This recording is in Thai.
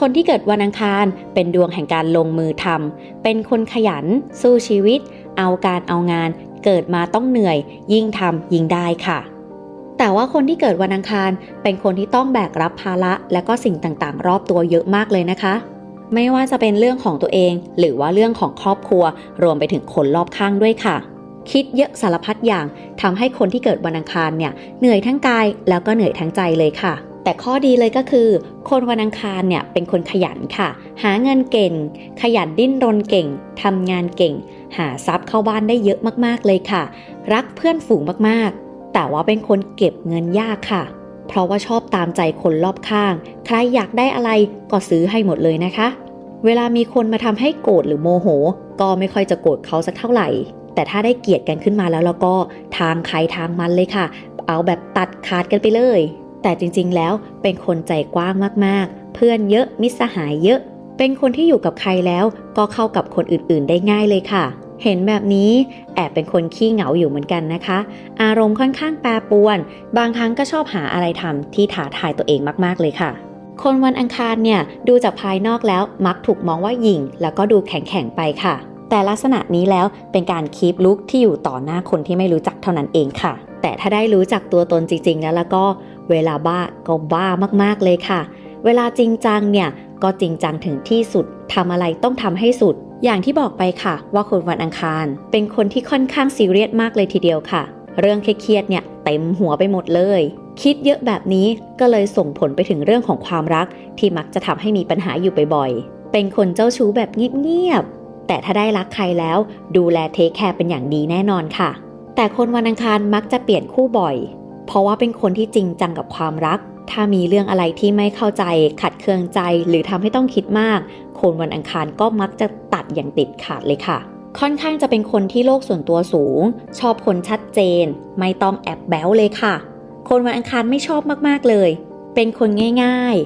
คนที่เกิดวันอังคารเป็นดวงแห่งการลงมือทำเป็นคนขยัน สู้ชีวิต เอาการเอางาน เกิดมาต้องเหนื่อย ยิ่งทำยิ่งได้ค่ะ แต่ว่าคนที่เกิดวันอังคารเป็นคนที่ต้องแบกรับภาระและก็สิ่งต่างๆ รอบตัวเยอะมากเลยนะคะ ไม่ว่าจะเป็นเรื่องของตัวเอง หรือว่าเรื่องของครอบครัว รวมไปถึงคนรอบข้างด้วยค่ะ คิดเยอะสารพัดอย่างทำให้คนที่เกิดวันอังคารเนี่ยเหนื่อยทั้งกายแล้วก็เหนื่อยทั้งใจเลยค่ะ แต่ข้อดีเลยก็คือ คนวันอังคารเนี่ยเป็นคนขยันค่ะ หาเงินเก่ง ขยันดิ้นรนเก่งทำงานเก่ง หาทรัพย์เข้าบ้านได้เยอะมากๆเลยค่ะ รักเพื่อนฝูงมากๆ แต่ว่าเป็นคนเก็บเงินยากค่ะ เพราะว่าชอบตามใจคนรอบข้าง ใครอยากได้อะไรก็ซื้อให้หมดเลยนะคะ เวลามีคนมาทำให้โกรธหรือโมโห ก็ไม่ค่อยจะโกรธเขาสักเท่าไหร่ แต่ถ้าได้เกลียดกันขึ้นมาแล้วแล้วก็ทางใครทางมันเลยค่ะ เอาแบบตัดขาดกันไปเลย แต่จริงๆแล้วเป็นคนใจกว้างมากๆ เพื่อนเยอะมิตรสหายเยอะ เป็นคนที่อยู่กับใครแล้วก็เข้ากับคนอื่นๆได้ง่ายเลยค่ะ เห็นแบบนี้แอบเป็นคนขี้เหงาอยู่เหมือนกันนะคะ อารมณ์ค่อนข้างแปรปรวน บางครั้งก็ชอบหาอะไรทำที่ท้าทายตัวเองมากๆเลยค่ะคนวันอังคารเนี่ยดูจากภายนอกแล้วมักถูกมองว่าหยิ่ง แล้วก็ดูแข็งๆไปค่ะ แต่ลักษณะนี้แล้วเป็นการคีปลุกที่อยู่ต่อหน้าคนที่ไม่รู้จักเท่านั้นเองค่ะ แต่ถ้าได้รู้จักตัวตนจริง ๆ แล้วแล้วก็ เวลาบ้าก็บ้ามากๆเลยค่ะ เวลาจริงจังเนี่ยก็จริงจังถึงที่สุดทำอะไรต้องทำให้สุด อย่างที่บอกไปค่ะ ว่าคนวันอังคาร เป็นคนที่ค่อนข้างซีเรียสมากเลยทีเดียวค่ะ เรื่องเครียดเนี่ยเต็มหัวไปหมดเลย คิดเยอะแบบนี้ก็เลยส่งผลไปถึงเรื่องของความรัก ที่มักจะทำให้มีปัญหาอยู่บ่อยๆ เป็นคนเจ้าชู้แบบเงียบๆ แต่ถ้าได้รักใครแล้ว ดูแลเทคแคร์เป็นอย่างดีแน่นอนค่ะ แต่คนวันอังคารมักจะเปลี่ยนคู่บ่อย เพราะว่าเป็นคนที่จริงจังกับความรัก ถ้ามีเรื่องอะไรที่ไม่เข้าใจ ขัดเคืองใจ หรือทำให้ต้องคิดมาก คนวันอังคารก็มักจะตัดอย่างติดขาดเลยค่ะ ค่อนข้างจะเป็นคนที่โลกส่วนตัวสูง ชอบคนชัดเจน ไม่ต้องแอบแบ้วเลยค่ะ คนวันอังคารไม่ชอบมากๆเลย เป็นคนง่าย